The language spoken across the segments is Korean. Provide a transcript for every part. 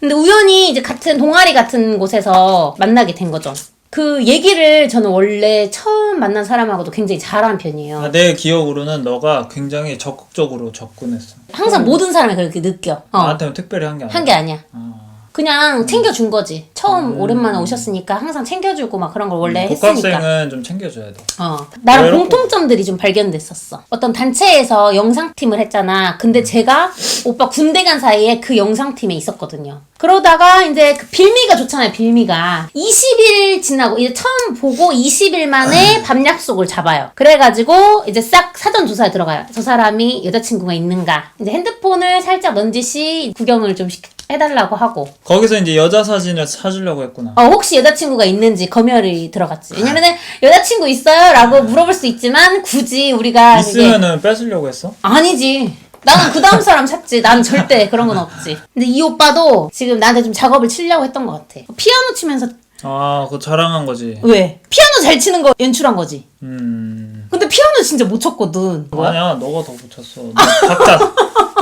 근데 우연히 이제 같은 동아리 같은 곳에서 만나게 된 거죠. 그 얘기를 저는 원래 처음 만난 사람하고도 굉장히 잘하는 편이에요. 아, 내 기억으로는 너가 굉장히 적극적으로 접근했어. 항상 모든 사람이 그렇게 느껴. 어. 나한테는 특별히 한 게 아니야. 한 게 아니야. 아. 그냥 챙겨준 거지. 처음 음. 오랜만에 오셨으니까 항상 챙겨주고 막 그런 걸 원래 했으니까. 복학생은 좀 챙겨줘야 돼. 어. 나랑 외롭고. 공통점들이 좀 발견됐었어. 어떤 단체에서 영상팀을 했잖아. 음. 근데 제가 오빠 군대 간 사이에 그 영상팀에 있었거든요. 그러다가 이제 그 빌미가 좋잖아요, 빌미가. 20일 지나고, 이제 처음 보고 20일 만에 밤 약속을 잡아요. 그래가지고 이제 싹 사전 조사에 들어가요. 저 사람이 여자친구가 있는가. 이제 핸드폰을 살짝 넌지시 구경을 좀 시- 해달라고 하고. 거기서 이제 여자 사진을 사주려고 했구나. 어, 혹시 여자친구가 있는지 검열이 들어갔지. 왜냐면은 여자친구 있어요? 라고 물어볼 수 있지만 굳이 우리가 이게- 있으면은 뺏으려고 했어? 아니지. 나는 그 다음 사람 찾지. 난 절대 그런 건 없지. 근데 이 오빠도 지금 나한테 좀 작업을 치려고 했던 것 같아. 피아노 치면서 아, 그거 자랑한 거지. 왜? 피아노 잘 치는 거 연출한 거지. 음. 근데 피아노 진짜 못 쳤거든. 아니야, 너가 더 붙였어. 너 박자,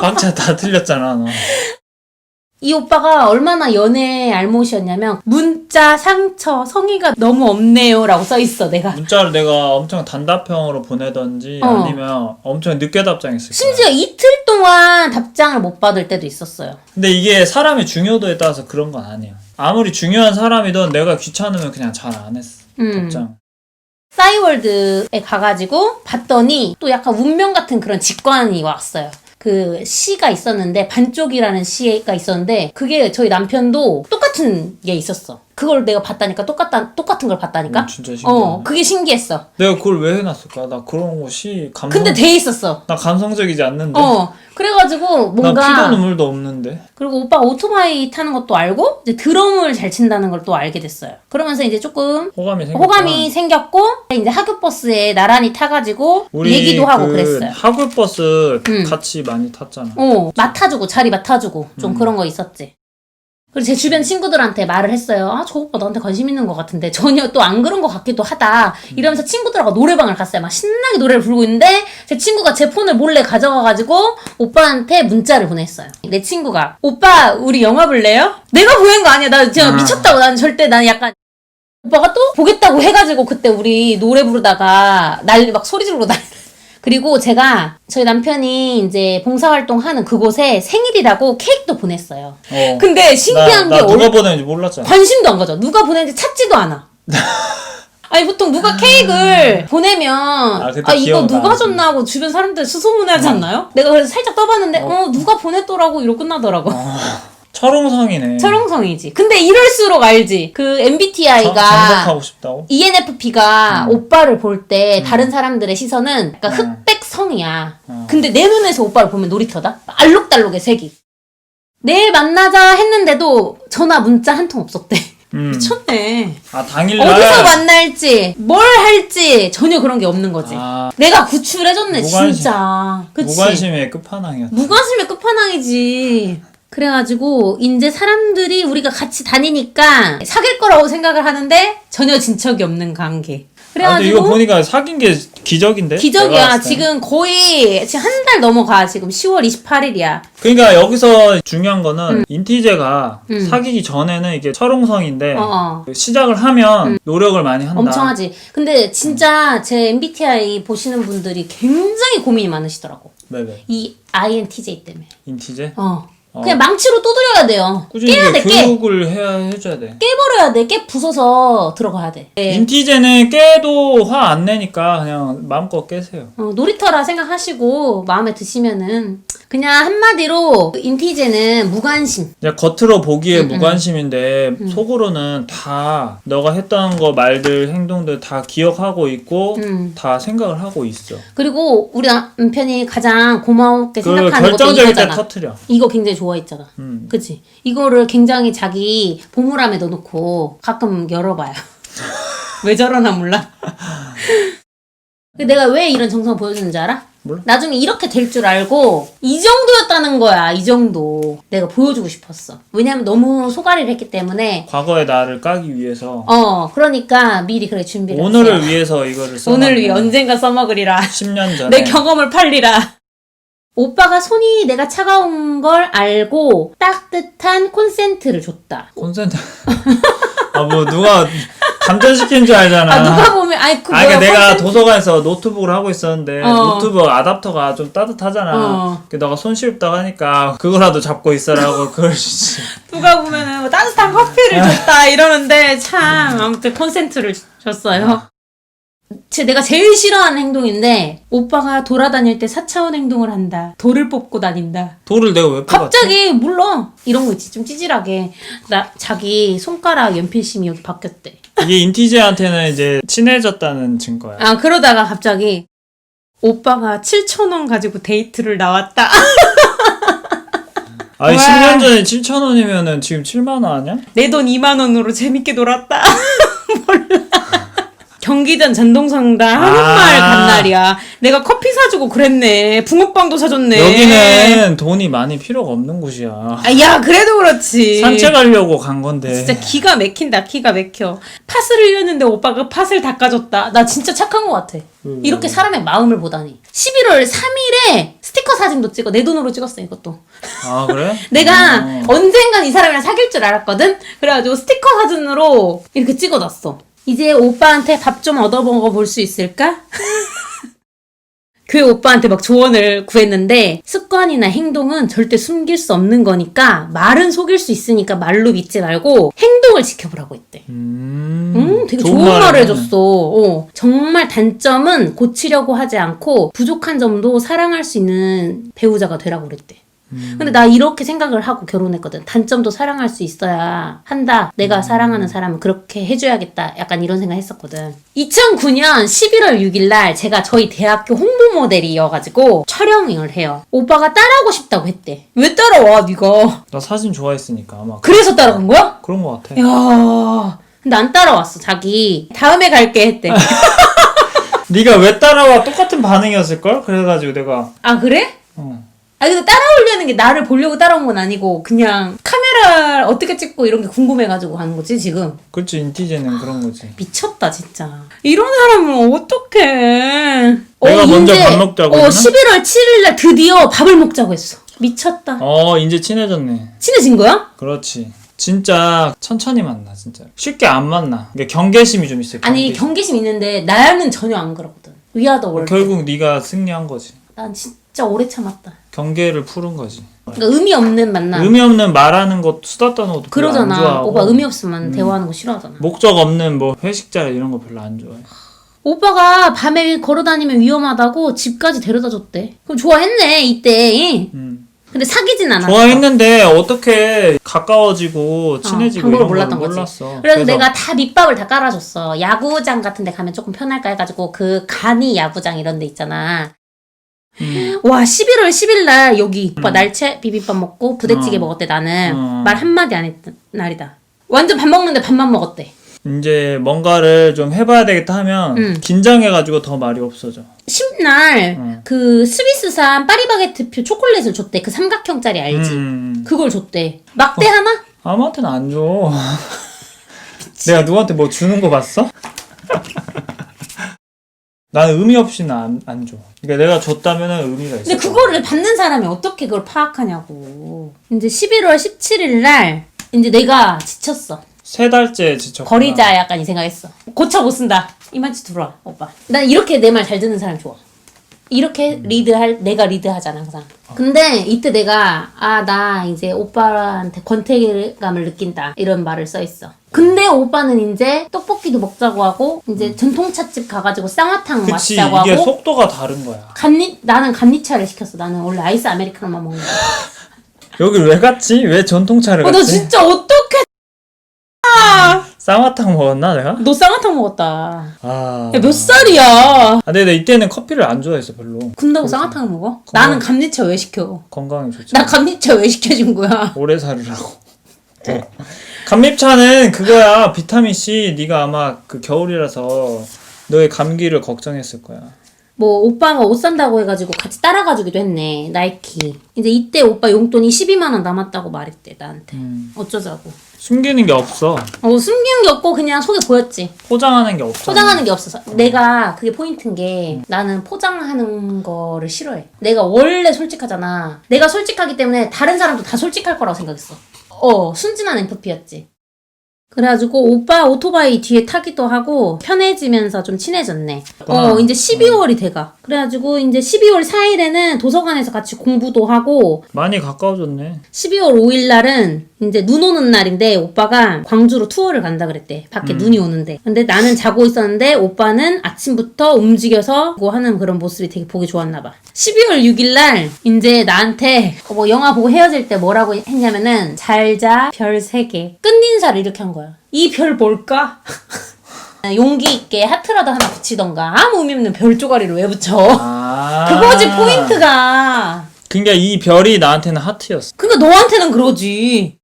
박자 다 틀렸잖아, 너. 이 오빠가 얼마나 연애 알못이었냐면 문자 상처 성의가 너무 없네요라고 써 있어 내가. 문자를 내가 엄청 단답형으로 보내던지 어. 아니면 엄청 늦게 답장했을 거야. 심지어 이틀 동안 답장을 못 받을 때도 있었어요. 근데 이게 사람의 중요도에 따라서 그런 건 아니야. 아무리 중요한 사람이든 내가 귀찮으면 그냥 잘 안 했어. 음. 답장. 싸이월드에 가가지고 봤더니 또 약간 운명 같은 그런 직관이 왔어요. 그 시가 있었는데 반쪽이라는 시가 있었는데 그게 저희 남편도 똑같은 게 있었어. 그걸 내가 봤다니까 똑같다 똑같은 걸 봤다니까. 음, 진짜 신기하네. 어 그게 신기했어. 내가 그걸 왜 해놨을까? 나 그런 것이 감성. 근데 돼 있었어. 나 감성적이지 않는데. 어 그래가지고 나 피도 뭔가 눈물도 없는데. 그리고 오빠 오토바이 타는 것도 알고 이제 드럼을 잘 친다는 걸 또 알게 됐어요. 그러면서 이제 조금 호감이 생겼. 호감이 생겼고 이제 학교 버스에 나란히 타가지고 얘기도 하고 그 그랬어요. 학교 버스 음. 같이 많이 탔잖아. 어, 맡아주고, 자리 맡아주고, 좀 음. 그런 거 있었지. 그리고 제 주변 친구들한테 말을 했어요. 아, 저 오빠 너한테 관심 있는 것 같은데, 전혀 또 안 그런 것 같기도 하다. 이러면서 친구들하고 노래방을 갔어요. 막 신나게 노래를 부르고 있는데, 제 친구가 제 폰을 몰래 가져가가지고, 오빠한테 문자를 보냈어요. 내 친구가, 오빠, 우리 영화 볼래요? 내가 보낸 거 아니야. 나 진짜 아. 미쳤다고. 난 절대, 난 약간, 오빠가 또 보겠다고 해가지고, 그때 우리 노래 부르다가, 난리 막 소리 지르고 난리 그리고 제가 저희 남편이 이제 봉사활동 하는 그곳에 생일이라고 케이크도 보냈어요. 어. 근데 신기한 나, 게나 누가 얼- 보내는지 몰랐잖아. 관심도 안 가져. 누가 보냈는지 찾지도 않아. 아니 보통 누가 케이크를 보내면 아, 그때 이거 기억나. 누가 줬나 하고 주변 사람들 수소문하지 않나요? 내가 그래서 살짝 떠봤는데 어, 누가 보냈더라고 이러고 끝나더라고. 철옹성이네. 철옹성이지. 근데 이럴수록 알지. 그 정- MBTI가 정복하고 싶다고? ENFP가 오빠를 볼 때 다른 사람들의 시선은 약간 음. 흑백성이야. 음. 근데 내 눈에서 오빠를 보면 놀이터다? 알록달록의 색이. 내일 만나자 했는데도 전화 문자 한 통 없었대. 음. 미쳤네. 아 당일날. 어디서 만날지, 뭘 할지 전혀 그런 게 없는 거지. 아, 내가 구출해줬네, 무관심. 진짜. 그치? 무관심의 끝판왕이었다. 무관심의 끝판왕이지. 그래가지고 이제 사람들이 우리가 같이 다니니까 사귈 거라고 생각을 하는데 전혀 진척이 없는 관계. 아, 근데 이거 그래가지고 보니까 사귄 게 기적인데? 내가 기적이야. 봤을 때. 지금 거의 지금 한 달 넘어가. 지금 10월 28일이야. 그러니까 여기서 중요한 거는 인티제가 음. 사귀기 전에는 이게 철옹성인데 어, 어. 그 시작을 하면 노력을 많이 한다. 엄청 하지. 근데 진짜 제 MBTI 보시는 분들이 굉장히 고민이 많으시더라고. 네, 네. 이 INTJ 때문에. 인티제 어. 어. 그냥 망치로 두드려야 돼요. 꾸준히 깨야 돼, 깨. 교육을 해야 해줘야 돼. 깨버려야 돼. 깨 부숴서 들어가야 돼. 네. 인티제는 깨도 화 안 내니까 그냥 마음껏 깨세요. 어, 놀이터라 생각하시고 마음에 드시면은 그냥 한마디로 인티제는 무관심. 이제 겉으로 보기에 음, 무관심인데 속으로는 다 너가 했던 거 말들 행동들 다 기억하고 있고 음. 다 생각을 하고 있어. 그리고 우리 남편이 가장 고마웠게 그 생각하는 것도 결정적일 때 이거잖아. 터트려. 이거 굉장히 좋아했잖아. 음. 그치? 이거를 굉장히 자기 보물함에 넣어놓고 가끔 열어봐요. 왜 저러나 몰라. 내가 왜 이런 정성을 보여주는지 알아? 몰라. 나중에 이렇게 될 줄 알고 이 정도였다는 거야. 이 정도. 내가 보여주고 싶었어. 왜냐면 너무 소가리를 했기 때문에 과거의 나를 까기 위해서 어 그러니까 미리 그렇게 준비를 오늘을 했어요. 위해서 이거를 써. 오늘을 위해 언젠가 써먹으리라. 10년 전에 내 경험을 팔리라. 오빠가 손이 내가 차가운 걸 알고 따뜻한 콘센트를 줬다. 콘센트. 아, 뭐, 누가 감전시킨 줄 알잖아. 아 누가 보면 아이 그 아, 그러니까 내가 콘센트- 도서관에서 노트북을 하고 있었는데 어. 노트북 아답터가 좀 따뜻하잖아. 어. 그 너가 손 시렵다고 하니까 그거라도 잡고 있어라고 그걸 주지. 누가 보면은 뭐 따뜻한 커피를 줬다 이러는데 참 아무튼 콘센트를 줬어요. 제 내가 제일 싫어하는 행동인데 오빠가 돌아다닐 때 4차원 행동을 한다. 돌을 뽑고 다닌다. 돌을 내가 왜 뽑았지? 갑자기 몰라 이런 거 있지 좀 찌질하게 나 자기 손가락 연필심이 여기 바뀌었대. 이게 인티제한테는 이제 친해졌다는 증거야. 아 그러다가 갑자기 오빠가 7천 원 가지고 데이트를 나왔다. 아니 와. 10년 전에 7천 원이면은 지금 7만 원 아니야? 내 돈 2만 원으로 재밌게 놀았다. 몰라. 경기전 전동성당 한옥마을 아. 간 날이야. 내가 커피 사주고 그랬네. 붕어빵도 사줬네. 여기는 돈이 많이 필요가 없는 곳이야. 아, 야 그래도 그렇지. 산책하려고 간 건데. 진짜 기가 막힌다. 기가 막혀. 팥을 흘렸는데 오빠가 팥을 닦아줬다. 나 진짜 착한 것 같아. 음. 이렇게 사람의 마음을 보다니. 11월 3일에 스티커 사진도 찍어. 내 돈으로 찍었어 이것도. 아 그래? 내가 어. 언젠간 이 사람이랑 사귈 줄 알았거든? 그래가지고 스티커 사진으로 이렇게 찍어놨어. 이제 오빠한테 밥 좀 얻어 먹어 볼 수 있을까? 그 오빠한테 막 조언을 구했는데 습관이나 행동은 절대 숨길 수 없는 거니까 말은 속일 수 있으니까 말로 믿지 말고 행동을 지켜보라고 했대. 음, 음, 되게 좋은, 말이네. 말을 해줬어. 어, 정말 단점은 고치려고 하지 않고 부족한 점도 사랑할 수 있는 배우자가 되라고 그랬대. 음. 근데 나 이렇게 생각을 하고 결혼했거든. 단점도 사랑할 수 있어야 한다. 음. 내가 사랑하는 사람은 그렇게 해줘야겠다. 약간 이런 생각 했었거든. 2009년 11월 6일 날 제가 저희 대학교 홍보 모델이어가지고 촬영을 해요. 오빠가 따라하고 싶다고 했대. 왜 따라와, 네가? 나 사진 좋아했으니까 아마 그래서 따라간 거야? 그런 거 같아. 야 근데 안 따라왔어, 자기. 다음에 갈게 했대. 네가 왜 따라와 똑같은 반응이었을 걸? 그래가지고 내가 아, 그래? 어. 아, 근데 따라오려는 게 나를 보려고 따라온 건 아니고, 그냥 카메라 어떻게 찍고 이런 게 궁금해가지고 하는 거지, 지금. 그렇지 인티제는 그런 거지. 미쳤다, 진짜. 이런 사람은 어떡해. 내가 먼저 밥 먹자고 어, 했나? 11월 7일날 드디어 밥을 먹자고 했어. 미쳤다. 어 이제 친해졌네. 친해진 거야? 그렇지. 진짜 천천히 만나 진짜. 쉽게 안 만나. 그러니까 경계심이 좀 있어. 아니, 경계심. 경계심 있는데, 나는 전혀 안 그러거든. 위아더 월. 결국 네가 승리한 거지. 난 진짜 오래 참았다. 경계를 푸른 거지. 그러니까 의미 없는 만남. 의미 없는 말하는 것, 수다 떠는 것도 별로 안 그러잖아. 좋아하고 오빠 의미 없으면 대화하는 거 싫어하잖아. 목적 없는 뭐 회식 자리 이런 거 별로 안 좋아해. 오빠가 밤에 걸어다니면 위험하다고 집까지 데려다 줬대. 그럼 좋아했네, 이때. 음. 근데 사귀진 않았어. 좋아했는데 어떻게 가까워지고 친해지고 방법을 이런 걸 몰랐던 거지. 몰랐어. 그래서, 내가 다 밑밥을 다 깔아줬어. 야구장 같은 데 가면 조금 편할까 해가지고 그 간이 야구장 이런 데 있잖아. 음. 와 11월 10일 날 여기 오빠 날채 비빔밥 먹고 부대찌개 어. 먹었대 나는 어. 말 한마디 안 했던 날이다. 완전 밥 먹는데 밥만 먹었대. 이제 뭔가를 좀 해봐야 되겠다 하면 음. 긴장해가지고 더 말이 없어져. 10날 어. 그 스위스산 파리바게트표 초콜릿을 줬대. 그 삼각형짜리 알지? 음. 그걸 줬대. 막대 하나? 아무한테는 안 줘. 내가 누구한테 뭐 주는 거 봤어? 나는 의미 없이는 안, 안 줘. 그러니까 내가 줬다면 의미가 있어. 근데 그거를 받는 사람이 어떻게 그걸 파악하냐고. 이제 11월 17일 날 이제 내가 지쳤어. 세 달째 지쳤구나. 버리자 약간 이 생각했어. 고쳐 못 쓴다. 이만치 들어와 오빠. 난 이렇게 내 말 잘 듣는 사람 좋아. 이렇게 리드할 내가 리드하잖아 항상. 근데 이때 내가 아 나 이제 오빠한테 권태감을 느낀다 이런 말을 써 있어. 근데 오빠는 이제 떡볶이도 먹자고 하고 이제 전통차집 가가지고 쌍화탕 그치 마시자고 이게 하고 속도가 다른 거야. 간니 나는 간니차를 시켰어. 나는 원래 아이스 아메리카노만 먹는 거야. 여기 왜 갔지? 왜 전통차를 어, 너 갔지? 진짜 어떡해? 쌍화탕 먹었나 내가? 너 쌍화탕 먹었다. 아. 야, 몇 살이야? 아, 근데 나 이때는 커피를 안 좋아했어 별로. 근다고 쌍화탕을 먹어? 나는 감리차 왜 시켜? 건강에 좋지. 나 감리차 왜 시켜준 거야? 오래 살으라고. 감립차는 그거야 비타민 C. 네가 아마 그 겨울이라서 너의 감기를 걱정했을 거야. 뭐 오빠가 옷 산다고 해가지고 같이 따라가주기도 했네 나이키. 이제 이때 오빠 용돈이 12만 원 남았다고 말했대 나한테. 음. 어쩌자고. 숨기는 게 없어. 어 숨기는 게 없고 그냥 속에 보였지. 포장하는 게 없어. 포장하는 게 없어서. 내가 그게 포인트인 게 나는 포장하는 거를 싫어해. 내가 원래 솔직하잖아. 내가 솔직하기 때문에 다른 사람도 다 솔직할 거라고 생각했어. 어 순진한 MFP였지 그래가지고 오빠 오토바이 뒤에 타기도 하고 편해지면서 좀 친해졌네 어 아. 이제 12월이 돼가 그래가지고 이제 12월 4일에는 도서관에서 같이 공부도 하고 많이 가까워졌네. 12월 5일 날은 이제 눈 오는 날인데 오빠가 광주로 투어를 간다 그랬대. 밖에 음. 눈이 오는데. 근데 나는 자고 있었는데 오빠는 아침부터 움직여서 뭐 하는 그런 모습이 되게 보기 좋았나 봐. 12월 6일 날 이제 나한테 뭐 영화 보고 헤어질 때 뭐라고 했냐면은 잘자 별 3개. 끝 인사를 이렇게 한 거야. 이 별 뭘까? 용기 있게 하트라도 하나 붙이던가 아무 의미 없는 별 쪼가리를 왜 붙여? 아. 그거지 포인트가. 그러니까 이 별이 나한테는 하트였어. 그러니까 너한테는 그러지.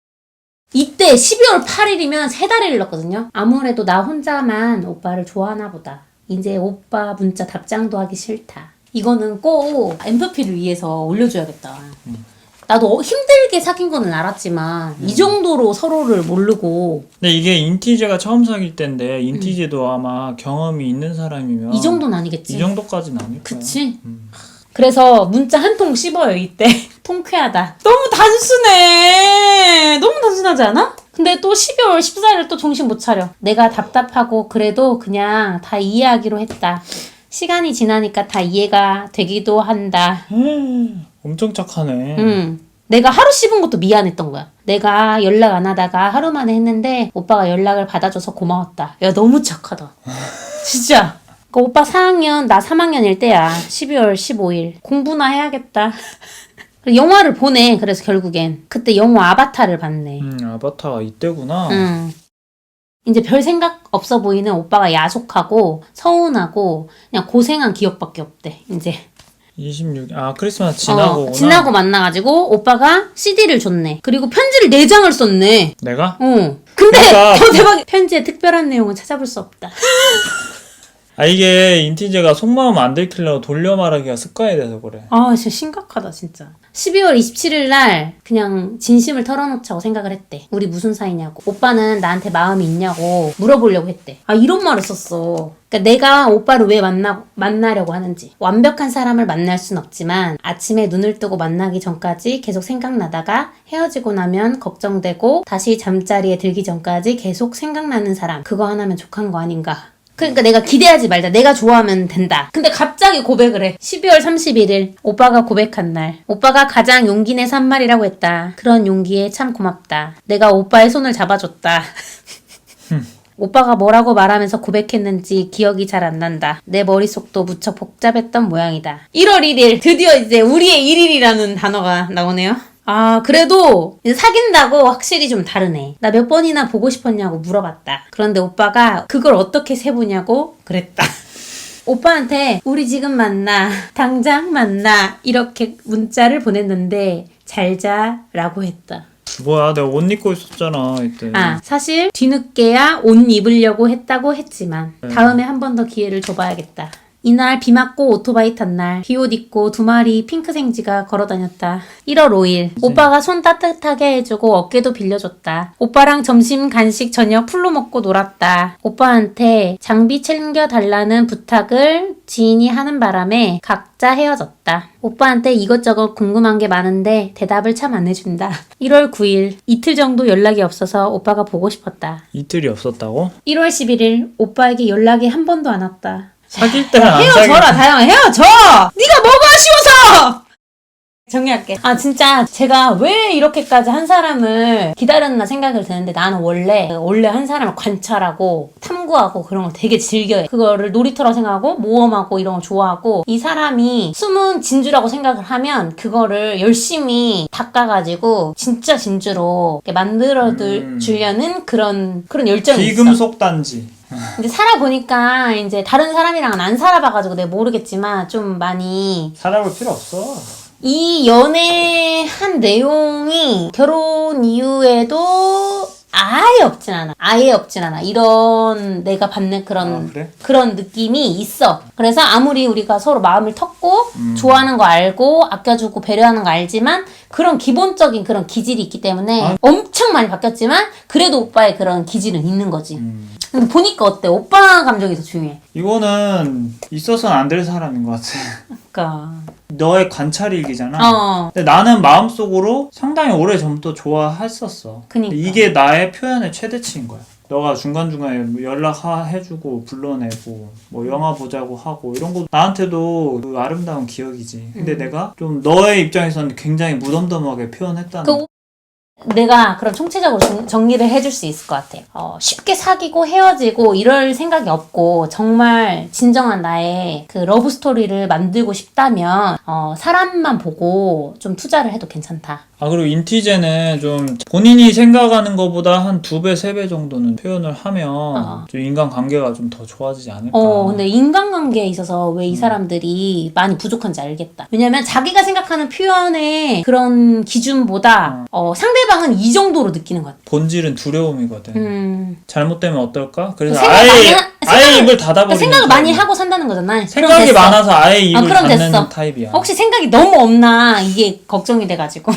이때 12월 8일이면 세 달이 흘렀거든요. 아무래도 나 혼자만 오빠를 좋아하나 보다. 이제 오빠 문자 답장도 하기 싫다. 이거는 꼭 MFP를 위해서 올려줘야겠다. 나도 힘들게 사귄 거는 알았지만 이 정도로 서로를 모르고 근데 이게 인티제가 처음 사귈 때인데 인티제도 아마 경험이 있는 사람이면 음. 이 정도는 아니겠지. 이 정도까지는 아닐 거야. 그치? 그래서 문자 한 통 씹어요, 이때. 통쾌하다. 너무 단순해! 너무 단순하지 않아? 근데 또 12월 14일 또 정신 못 차려. 내가 답답하고 그래도 그냥 다 이해하기로 했다. 시간이 지나니까 다 이해가 되기도 한다. 엄청 착하네. 음. 내가 하루 씹은 것도 미안했던 거야. 내가 연락 안 하다가 하루 만에 했는데 오빠가 연락을 받아줘서 고마웠다. 야, 너무 착하다. 진짜. 그 오빠 4학년, 나 3학년일 때야. 12월 15일. 공부나 해야겠다. 영화를 보내. 그래서 결국엔. 그때 영화 아바타를 봤네. 음, 아바타가 이때구나. 응. 이제 별 생각 없어 보이는 오빠가 야속하고 서운하고 그냥 고생한 기억밖에 없대. 이제 26. 아 크리스마스 지나고 어, 지나고 만나가지고 오빠가 CD를 줬네. 그리고 편지를 4 장을 썼네. 내가 어. 근데 그러니까 더 대박 편지의 특별한 내용은 찾아볼 수 없다. 아 이게 인티제가 속마음 안 들키려고 돌려 말하기가 습관이 돼서 그래. 아 진짜 심각하다 진짜. 12월 27일 날 그냥 진심을 털어놓자고 생각을 했대. 우리 무슨 사이냐고. 오빠는 나한테 마음이 있냐고 물어보려고 했대. 아 이런 말을 썼어. 그러니까 내가 오빠를 왜 만나 만나려고 하는지. 완벽한 사람을 만날 순 없지만 아침에 눈을 뜨고 만나기 전까지 계속 생각나다가 헤어지고 나면 걱정되고 다시 잠자리에 들기 전까지 계속 생각나는 사람. 그거 하나면 족한 거 아닌가. 그러니까 내가 기대하지 말자. 내가 좋아하면 된다. 근데 갑자기 고백을 해. 12월 31일 오빠가 고백한 날. 오빠가 가장 용기 내서 한 말이라고 했다. 그런 용기에 참 고맙다. 내가 오빠의 손을 잡아줬다. 오빠가 뭐라고 말하면서 고백했는지 기억이 잘 안 난다. 내 머릿속도 무척 복잡했던 모양이다. 1월 1일 드디어 이제 우리의 1일이라는 단어가 나오네요. 아, 그래도 사귄다고 확실히 좀 다르네. 나 몇 번이나 보고 싶었냐고 물어봤다. 그런데 오빠가 그걸 어떻게 세보냐고 그랬다. 오빠한테 우리 지금 만나, 당장 만나 이렇게 문자를 보냈는데 잘 자라고 했다. 뭐야 내가 옷 입고 있었잖아 이때. 아, 사실 뒤늦게야 옷 입으려고 했다고 했지만 네. 다음에 한 번 더 기회를 줘봐야겠다. 이날 비 맞고 오토바이 탄 날 비 옷 입고 두 마리 핑크 생지가 걸어 다녔다. 1월 5일 오빠가 손 따뜻하게 해주고 어깨도 빌려줬다. 오빠랑 점심 간식 저녁 풀로 먹고 놀았다. 오빠한테 장비 챙겨달라는 부탁을 지인이 하는 바람에 각자 헤어졌다. 오빠한테 이것저것 궁금한 게 많은데 대답을 참 안 해준다. 1월 9일 이틀 정도 연락이 없어서 오빠가 보고 싶었다. 이틀이 없었다고? 1월 11일 오빠에게 연락이 한 번도 안 왔다. 사귈 때는 안 사귈 헤어져라 다영아. 헤어져! 네가 뭐가 아쉬워서! 정리할게. 아 진짜 제가 왜 이렇게까지 한 사람을 기다렸나 생각을 드는데 나는 원래 원래 한 사람을 관찰하고 탐구하고 그런 걸 되게 즐겨해. 그거를 놀이터라고 생각하고 모험하고 이런 걸 좋아하고 이 사람이 숨은 진주라고 생각을 하면 그거를 열심히 닦아가지고 진짜 진주로 이렇게 만들어 음. 주려는 그런 그런 열정이 있어 비금속 단지. 이제 살아보니까 이제 다른 사람이랑은 안 살아봐가지고 내가 모르겠지만 좀 많이 살아볼 필요 없어. 이 연애한 내용이 결혼 이후에도 아예 없진 않아. 아예 없진 않아. 이런 내가 받는 그런 아, 그래? 그런 느낌이 있어. 그래서 아무리 우리가 서로 마음을 텄고 음. 좋아하는 거 알고 아껴주고 배려하는 거 알지만 그런 기본적인 그런 기질이 있기 때문에 아. 엄청 많이 바뀌었지만 그래도 오빠의 그런 기질은 있는 거지. 음. 근데 보니까 어때? 오빠 감정이 더 중요해. 이거는 있어서는 안 될 사람인 것 같아. 그러니까 너의 관찰일기잖아. 어 근데 나는 마음속으로 상당히 오래 전부터 좋아했었어. 그니까. 이게 나의 표현의 최대치인 거야. 너가 중간중간에 뭐 연락해주고 불러내고 뭐 영화 보자고 하고 이런 거 나한테도 그 아름다운 기억이지. 근데 음. 내가 좀 너의 입장에서는 굉장히 무덤덤하게 표현했다는 그 내가 그럼 총체적으로 정, 정리를 해줄 수 있을 것 같아. 어, 쉽게 사귀고 헤어지고 이럴 생각이 없고 정말 진정한 나의 그 러브 스토리를 만들고 싶다면 어, 사람만 보고 좀 투자를 해도 괜찮다. 아 그리고 인티제는 좀 본인이 생각하는 것보다 한 두 배, 세 배 정도는 표현을 하면 어. 좀 인간 관계가 좀 더 좋아지지 않을까. 어, 근데 인간관계에 있어서 왜 이 사람들이 많이 부족한지 알겠다. 왜냐면 자기가 생각하는 표현의 그런 기준보다 어, 상대방 은 이 정도로 느끼는 것 같아. 본질은 두려움이거든. 음. 잘못되면 어떨까? 그래서 생각 아예 많이 하- 아예 입을 닫아버리는 생각을 많이. 하고 산다는 거잖아. 생각이 됐어. 많아서 아예 입을 그럼 닫는 됐어. 타입이야. 혹시 생각이 너무 없나 이게 걱정이 돼가지고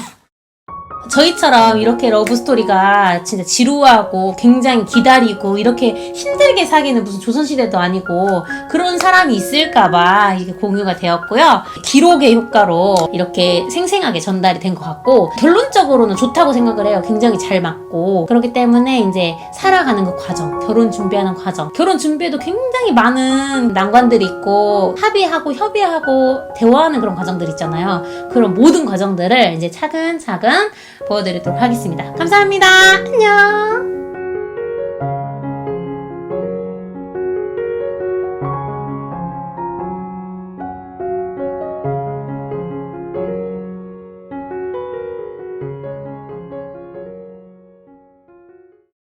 저희처럼 이렇게 러브 스토리가 진짜 지루하고 굉장히 기다리고 이렇게 힘들게 사귀는 무슨 조선시대도 아니고 그런 사람이 있을까봐 이게 공유가 되었고요. 기록의 효과로 이렇게 생생하게 전달이 된 것 같고 결론적으로는 좋다고 생각을 해요. 굉장히 잘 맞고 그렇기 때문에 이제 살아가는 그 과정, 결혼 준비하는 과정, 결혼 준비에도 굉장히 많은 난관들이 있고 합의하고 협의하고 대화하는 그런 과정들 있잖아요. 그런 모든 과정들을 이제 차근차근 보여드리도록 하겠습니다. 감사합니다. 안녕.